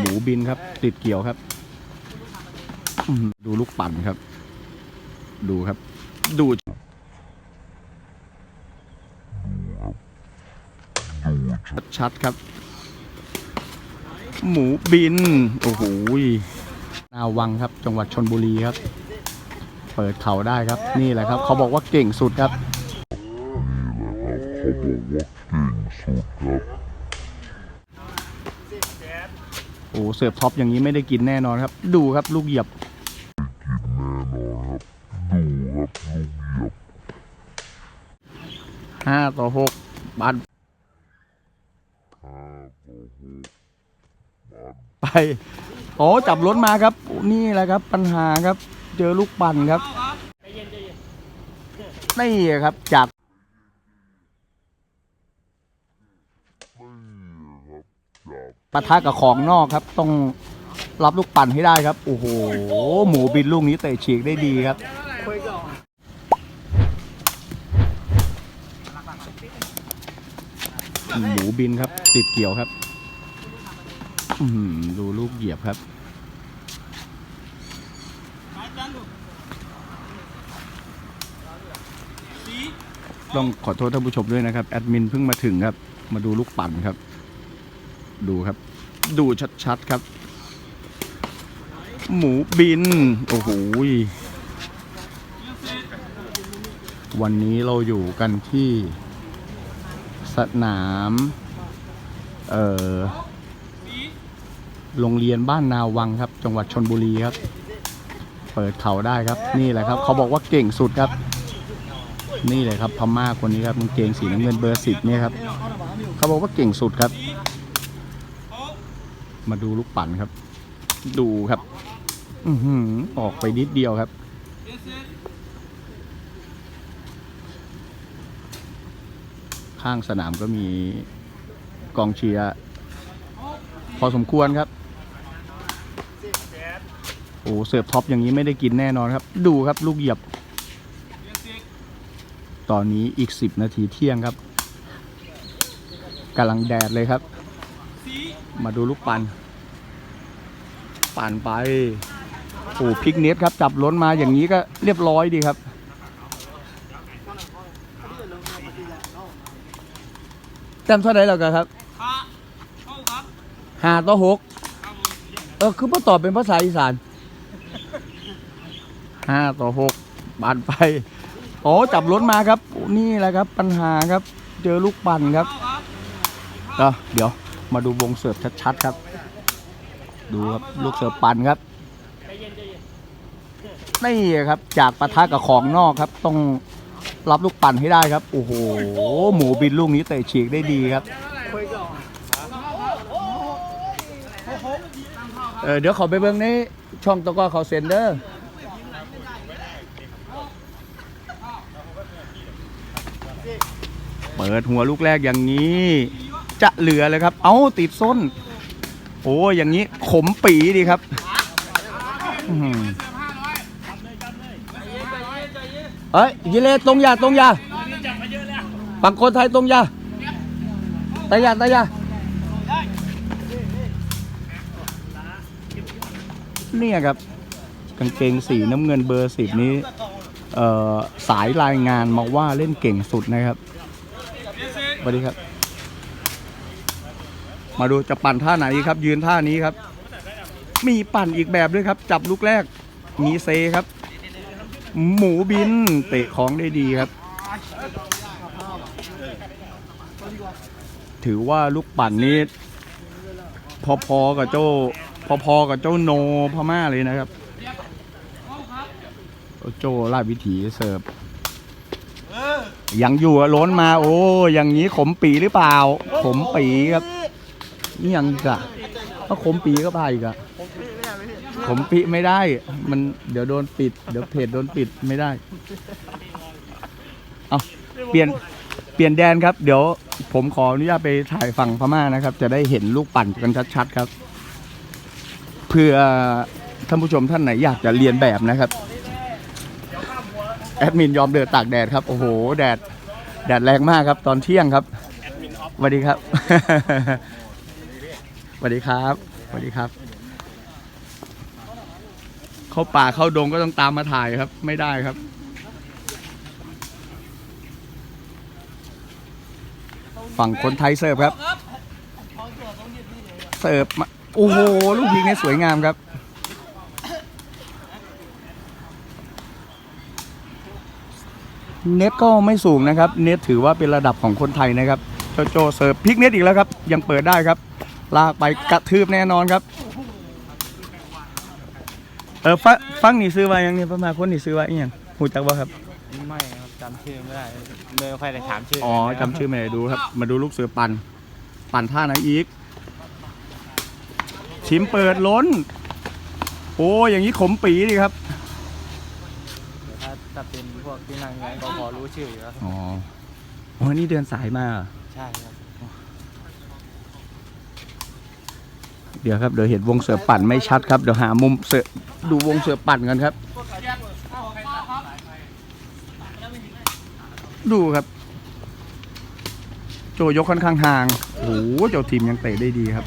หมูบินครับ ติดเกี่ยวครับ ดูลูกปั่นครับ ดูครับ ดูชัดๆครับ หมูบิน โอ้โหนาวังครับ จังหวัดชนบุรีครับ เปิดเขาได้ครับ นี่แหละครับ เขาบอกว่าเก่งสุดครับเขาบอกว่าเก่งสุดครับ โอ้เสิร์ฟท็อปอย่างนี้ไม่ได้กินแน่นอนครับ ดูครับลูกเหยียบแน่นอนครับห้าต่อหกบานไปโอ้จับรถมาครับ นี่แหละครับ ปัญหาครับ เจอลูกปั่นครับนี่ครับจาก จาก ปะทะกับของนอกครับ ต้องรับลูกปั่นให้ได้ครับ โอ้โห หมูบินลูกนี้เตะฉีกได้ดีครับ หมูบินครับ ติดเกี่ยวครับดูลูกเหยียบครับต้องขอโทษท่านผู้ชมด้วยนะครับ แอดมินเพิ่งมาถึงครับ มาดูลูกปั่นครับ ดูครับ ดูชัดๆครับ หมูบิน โอ้โหวันนี้เราอยู่กันที่สนาม เอ่อ โรงเรียนบ้านนาวังครับ จังหวัดชนบุรีครับ เปิดเขาได้ครับ นี่แหละครับ เขาบอกว่าเก่งสุดครับ นี่เลยครับพม่าคนนี้ครับกางเก่งสีน้ำเงินเบอร์สิบเนี่ยครับ เขาบอกว่าเก่งสุดครับ มาดูลูกปั่นครับ ดูครับ อือหือออกไปนิดเดียวครับ ข้างสนามก็มีกองเชียร์พอสมควรครับโอ้เสิร์ฟท็อปอย่างนี้ไม่ได้กินแน่นอนครับ ดูครับลูกเหยียบ ตอนนี้อีก 10 นาทีเที่ยงครับกำลังแดดเลยครับ มาดูลูกปันปั่นไปโอ้พิกเน็ตครับ จับล้นมาอย่างนี้ก็เรียบร้อยดีครับ แต้มเท่าไหร่แล้วกันครับห้าต่อหกเออ คือพ่อตอบเป็นภาษาอีสานห้าต่อหกบานไป โอ้จับรถมาครับ นี่แหละครับ ปัญหาครับ เจอลูกปั่นครับก็เดี๋ยว มาดูวงเสิร์ฟชัดๆครับ ดูครับลูกเสิร์ฟปั่นครับนี่ครับจากปะทะกับของนอกครับ ต้องรับลูกปั่นให้ได้ครับ โอ้โห หมูบินลูกนี้เตะฉีกได้ดีครับเออเดี๋ยวขอไปเบิ่งในช่องตะก้อเขาเซ็นเดอร์เปิดหัวลูกแรกอย่างนี้ จะเหลือเลยครับ เอาติดส้น โอ้อย่างนี้ขมปีดีครับเอ้ยยิเลตรงยาตรงยาปังคนไทยตรงยาตายาตายาเนี่ยครับกางเกงสีน้ำเงินเบอร์สิบนี้สายรายงานมาว่าเล่นเก่งสุดนะครับสวัสดีครับ มาดูจะปั่นท่าไหนครับ ยืนท่านี้ครับ มีปั่นอีกแบบด้วยครับ จับลูกแรก มีเซครับ หมูบินเตะของได้ดีครับ ถือว่าลูกปั่นนี้ พอๆกับเจ้า พอๆกับเจ้าโนพม่าเลยนะครับโจลาดวิถีเสิร์ฟยังอยู่ล้นมา โอ้อย่างนี้ขมปีหรือเปล่า ขมปีครับ นี่ยังกะถ้าขมปีก็พายอีกอะขมปีไม่ได้ มันเดี๋ยวโดนปิด เดี๋ยวเพจโดนปิดไม่ได้ เอาเปลี่ยนเปลี่ยนแดนครับ เดี๋ยวผมขออนุญาตไปถ่ายฝั่งพม่านะครับ จะได้เห็นลูกปั่นกันชัดๆครับ เพื่อท่านผู้ชมท่านไหนอยากจะเรียนแบบนะครับ แอดมินยอมเดินตากแดดครับ โอ้โห แดด แดดแรงมากครับ ตอนเที่ยงครับสวัสดีครับ วัสดีครับ สวัสดีครับ เข้าป่าเข้าดงก็ต้องตามมาถ่ายครับ ไม่ได้ครับ ฝั่งคนไทยเสิร์ฟครับ เสิร์ฟมาโอ้โห ลูกยิงเนี่ยสวยงามครับ เน็ตก็ไม่สูงนะครับ เน็ตถือว่าเป็นระดับของคนไทยนะครับ โจโจเสิร์ฟพลิกเน็ตอีกแล้วครับ ยังเปิดได้ครับ ลากไปกระทืบแน่นอนครับ เออฟงฟังนี่ซื้อไว้ยังเนี่ยประมาณคนนี่ซื้อไว้อีหยังหูจักว่าครับ ไม่ครับจำชื่อไม่ได้ไม่ค่อยได้ถามชื่ออ๋อเลยนะครับจำชื่อไม่ได้ดูครับ มาดูลูกเสือปันปั่นท่าไหนอีก ชิมเปิดล้น โอ้อย่างนี้ขมปีดีครับแต่ถ้าถ้าเป็นพวกที่นั่งงานก็พอรู้ชื่ออยู่แล้วครับอ๋อโอ้นี่เดินสายมาเหรอใช่ครับ เดี๋ยวครับเดี๋ยวเห็นวงเสือปั่นไม่ชัดครับเดี๋ยวหามุมเสือดูวงเสือปั่นกันครับ ดูครับ โจยกค่อนข้างห่างโอ้โหเจ้าทีมยังเตะได้ดีครับ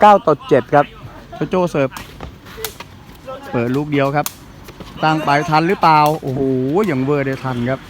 เก้าต่อเจ็ดครับโจโจเสิร์ฟเปิดลูกเดียวครับ ตั้งไปทันหรือเปล่า โอ้โห อย่างเวอร์ได้ทันครับ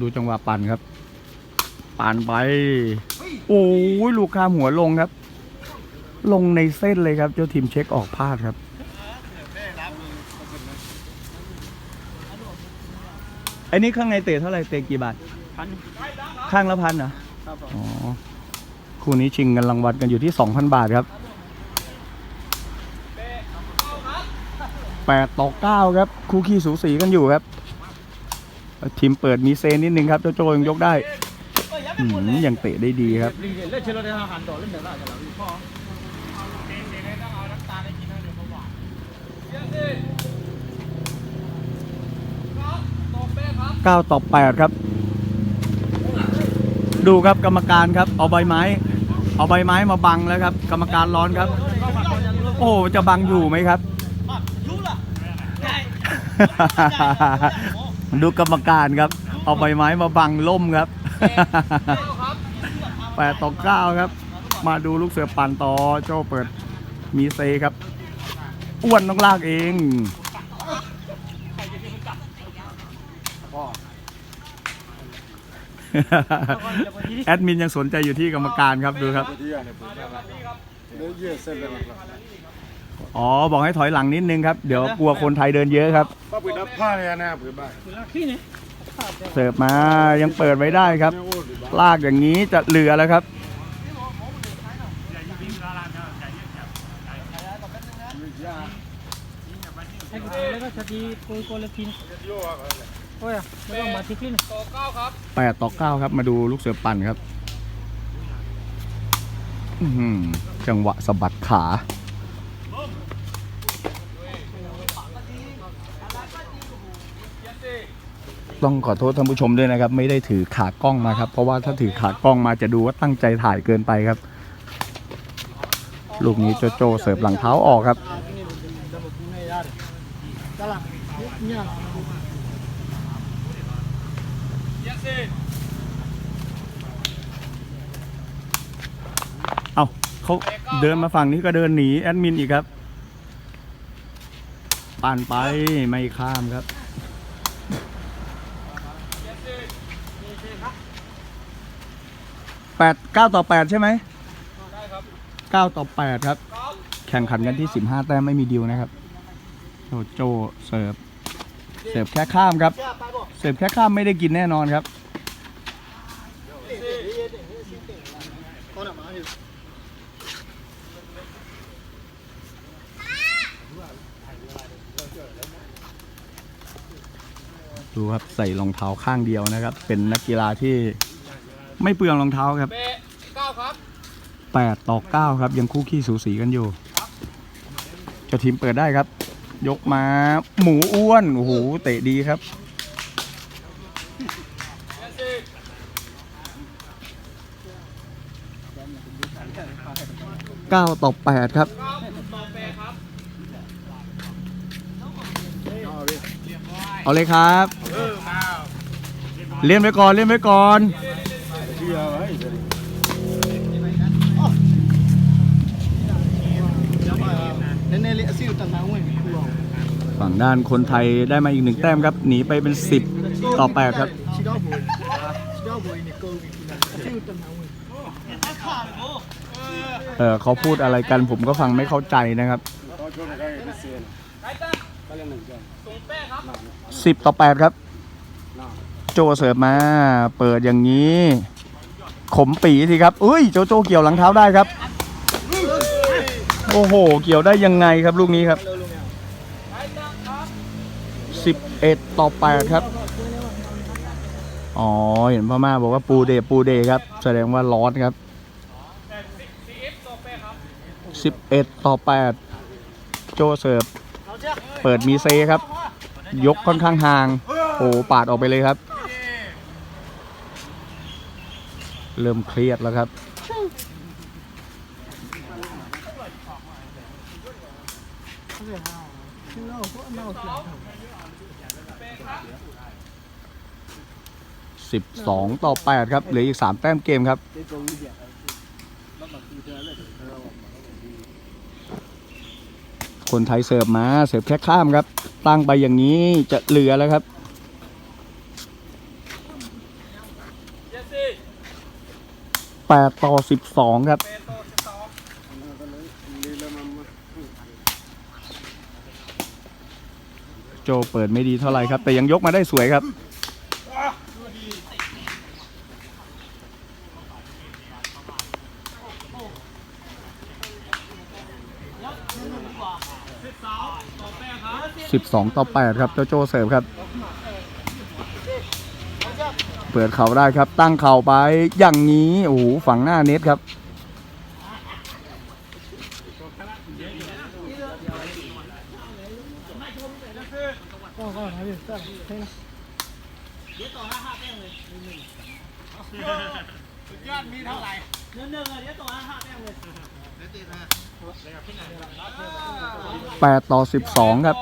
ดูจังหวะปั่นครับ ปั่นไป โอ้ยลูกข้ามหัวลงครับ ลงในเส้นเลยครับ เจ้าทีมเช็คออกพลาดครับอ้นี่ข้างในเตะเท่าไหร่เตะกี่บาท พันข้างละพันเหรอครับผมอ๋อคู่นี้ชิงเงินรางวัลกันอยู่ที่ 2,000 บาทครับแปดต่อเก้าครับ คู่ขี้สูสีกันอยู่ครับ ทีมเปิดมีเซนนิดนึงครับ โจโจยังยกได้อืมยังเตะได้ดีครับเล่นเชลโลเดนหันต่อเล่นเดี๋ยวได้จะหลังพ่อ9ต่อ8ครับ ดูครับกรรมการครับ เอาใบไม้ เอาใบไม้มาบังแล้วครับ กรรมการร้อนครับ โอ้จะบังอยู่ไหมครับ ดูกรรมการครับ เอาใบไม้มาบังล่มครับแปดต่อเก้าครับ มาดูลูกเสือปั่นต่อโจเปิดมีเซครับ อ้วนต้องลากเอง แอดมินยังสนใจอยู่ที่กรรมการครับดูครับ อ๋อ บอกให้ถอยหลังนิดนึงครับ เดี๋ยวกลัวคนไทยเดินเยอะครับปืนผ้าเลยนะปืนบ้านเสิร์ฟมายังเปิดไว้ได้ครับ ลากอย่างนี้จะเหลือแล้วครับแล้วก็ชาที โกยโกลพินโอ้ยแล้วก็มาที่ขึ้นแปดต่อเก้าครับ มาดูลูกเสือปั่นครับอื้อหือจังหวะสะบัดขา ต้องขอโทษท่านผู้ชมด้วยนะครับ ไม่ได้ถือขากล้องมาครับ เพราะว่าถ้าถือขากล้องมาจะดูว่าตั้งใจถ่ายเกินไปครับ ลูกนี้โจโจเสิร์ฟหลังเท้าออกครับเอา เขาเดินมาฝั่งนี้ก็เดินหนีแอดมินอีกครับปั่นไปไม่ข้ามครับแปดเก้าต่อแปดใช่ไหมเก้าต่อแปดครับ แข่งขันกันที่สิบห้าแต้มไม่มีดิวนะครับโจโจเสิร์ฟเสิร์ฟแค่ข้ามครับ เสิร์ฟแค่ข้ามไม่ได้กินแน่นอนครับ ดูครับใส่รองเท้าข้างเดียวนะครับ เป็นนักกีฬาที่ไม่เปลืองรองเท้าครับแปดต่อเก้าครับ ยังคู่ขี้สูสีกันอยู่จะทีมเปิดได้ครับ ยกมาหมูอ้วนโอ้โหเตะดีครับเก้าต่อแปดครับเอาเลยครับ เล่นไว้ก่อนเล่นไว้ก่อนฝั่งด้านคนไทยได้มาอีกหนึ่งแต้มครับ หนีไปเป็น 10 ต่อ 8 ครับ เออเขาพูดอะไรกันผมก็ฟังไม่เข้าใจนะครับสิบต่อแปดครับ โจเสิร์ฟมา เปิดอย่างนี้ ขมปีสิครับอุ้ยโจโจเกี่ยวหลังเท้าได้ครับ โอ้โห เกี่ยวได้ยังไงครับลูกนี้ครับสิบเอ็ดต่อแปดครับ อ๋อ เห็นพ่อมาบอกว่าปูเดปูเดครับ แสดงว่าร้อนครับสิบเอ็ดต่อแปดโจเสิร์ฟ เปิดมีเซครับ ยกค่อนข้างห่าง โอ้ปาดออกไปเลยครับ เริ่มเครียดแล้วครับ สิบสองต่อแปดครับ เหลืออีกสามแต้มเกมครับ คนไทยเสิร์ฟมา เสิร์ฟแค่ข้ามครับ ตั้งไปอย่างนี้จะเหลือแล้วครับ แปดต่อสิบสองครับ โจเปิดไม่ดีเท่าไหร่ครับ แต่ยังยกมาได้สวยครับสิบสองต่อแปดครับ โจโจเสิร์ฟครับ เปิดเข่าได้ครับ ตั้งเข่าไปอย่างนี้โอ้โหฝั่งหน้าเน็ตครับก็ก็นะพี่ก็ใช่นะแปดต่อสิบสองครับ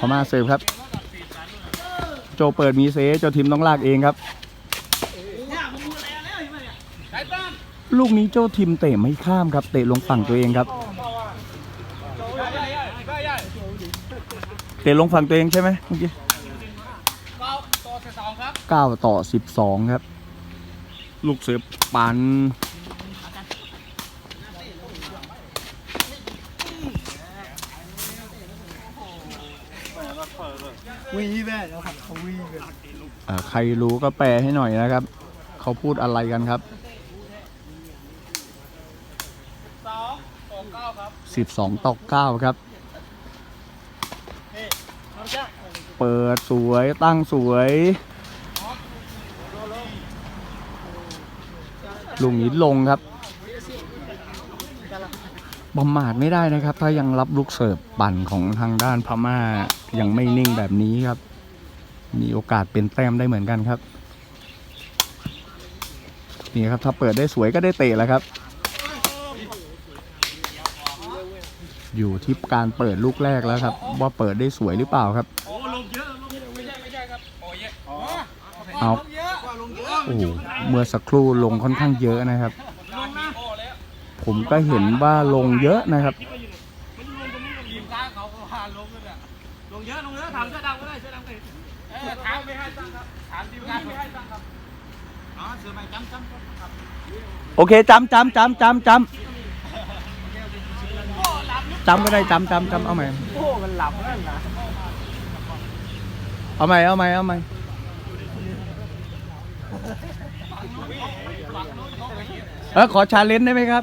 พม่าเสิร์ฟครับ โจเปิดมีเซโจทีมต้องลากเองครับ ลูกนี้โจทีมเตะไม่ข้ามครับ เตะลงฝั่งตัวเองครับ เตะลงฝั่งตัวเองใช่ไหมเมื่อกี้เก้าต่อสิบสองครับ ลูกเสือปัน วิ่งแม่แล้วครับเขาวิ่งกันอ่าใครรู้ก็แปลให้หน่อยนะครับ เขาพูดอะไรกันครับสิบสองต่อเก้าครับ เปิดสวยตั้งสวยลุงนี้ลงครับประมาทไม่ได้นะครับ ถ้ายังรับลูกเสิร์ฟปั่นของทางด้านพม่า ยังไม่นิ่งแบบนี้ครับ มีโอกาสเป็นแต้มได้เหมือนกันครับ นี่ครับถ้าเปิดได้สวยก็ได้เตะแล้วครับ อยู่ที่การเปิดลูกแรกแล้วครับ ว่าเปิดได้สวยหรือเปล่าครับเอาโอ้เมื่อสักครู่ลงค่อนข้างเยอะนะครับ ผมก็เห็นว่าลงเยอะนะครับ โอเคจำจำจำจำจำจำก็ได้จำจำจำเอาใหม่โอ้มันหลับแล้วนะเอาใหม่เอาใหม่เอาใหม่เออขอชาเลนจ์ได้ไหมครับ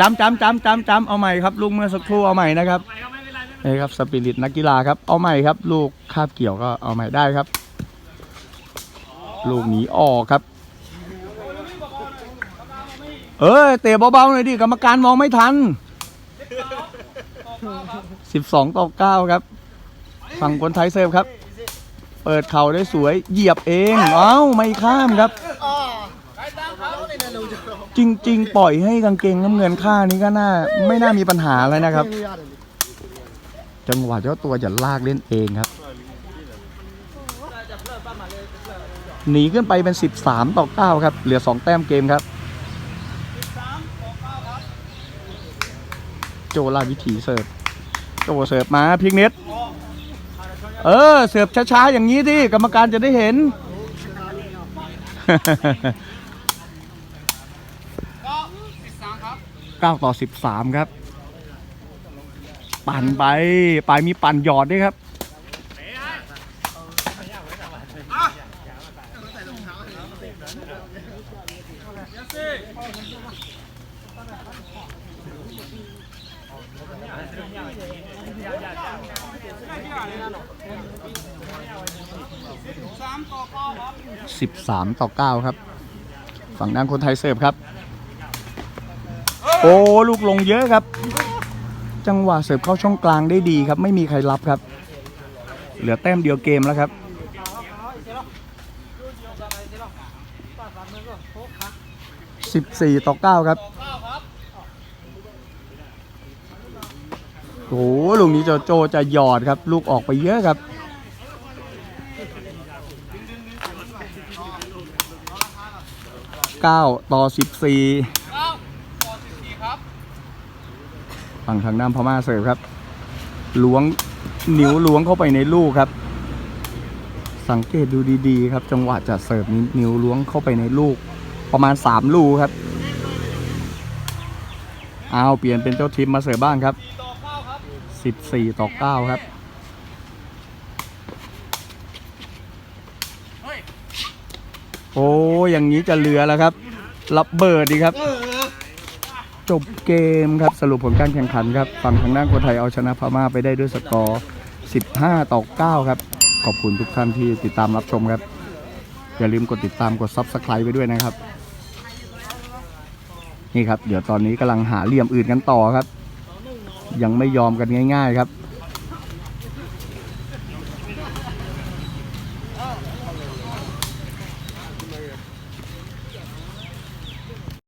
จำจำจำจำจำจำเอาใหม่ครับลูกเมื่อสักครู่เอาใหม่นะครับนี่ครับสปิริตนักกีฬาครับเอาใหม่ครับ ลูกคาบเกี่ยวก็เอาใหม่ได้ครับ ลูกหนีออกครับ เอ้ยเตะเบาๆหน่อยดิกรรมการมองไม่ทัน 12 ต่อ 9 ครับ ฝั่งคนไทยเซิร์ฟครับ เปิดเข่าได้สวยเหยียบเอง เอ้า ไม่ข้ามครับ จริง ๆ ปล่อยให้กางเกงน้ำเงินค่านี้ก็น่า ไม่น่ามีปัญหาเลยนะครับ จังหวะเจ้าตัวจะลากเล่นเองครับ หนีขึ้นไปเป็น 13 ต่อ 9 ครับ เหลือ 2 แต้มเกมครับ โจลาวิถีเสิร์ฟ โจเสิร์ฟมาพิกเน็ต เออ เสิร์ฟช้าๆ อย่างนี้ที่กรรมการจะได้เห็นก็สิบสามครับ9ต่อ 13 ครับ ปั่นไป ปลายมีปั่นหยอดด้วยครับ สามต่อเก้าครับ13ต่อ9ครับ ฝั่งด้านคนไทยเสิร์ฟครับ โอ้ลูกลงเยอะครับ จังหวะเสิร์ฟเข้าช่องกลางได้ดีครับ ไม่มีใครรับครับ เหลือแต้มเดียวเกมแล้วครับ14ต่อ9ครับ โอ้โหลูกนี้โจโจจะหยอดครับ ลูกออกไปเยอะครับ 9 ต่อ 14เก้าต่อสิบสี่ฝั่งทางด้านพม่าเสิร์ฟครับล้วงนิ้วล้วงเข้าไปในลูกครับ สังเกตดูดีๆ ครับ จังหวะจะเสิร์ฟนี้นิ้วล้วงเข้าไปในลูก ประมาณ 3 ลูกครับเอาเปลี่ยนเป็นเจ้าทีมมาเสิร์ฟบ้างครับ 14 ต่อ 9 ครับเฮ้ยโอ้อย่างนี้จะเหลือแล้วครับ รับเบิดดีครับ จบเกมครับสรุปผลการแข่งขันครับ ฝั่งทางด้านคนไทยเอาชนะพม่าไปได้ด้วยสกอร์ 15 ต่อ 9 ครับ ขอบคุณทุกท่านที่ติดตามรับชมครับ อย่าลืมกดติดตามกด Subscribe ไปด้วยนะครับ นี่ครับ เดี๋ยวตอนนี้กำลังหาเหลี่ยมอื่นกันต่อครับ ยังไม่ยอมกันง่าย ๆ ครับ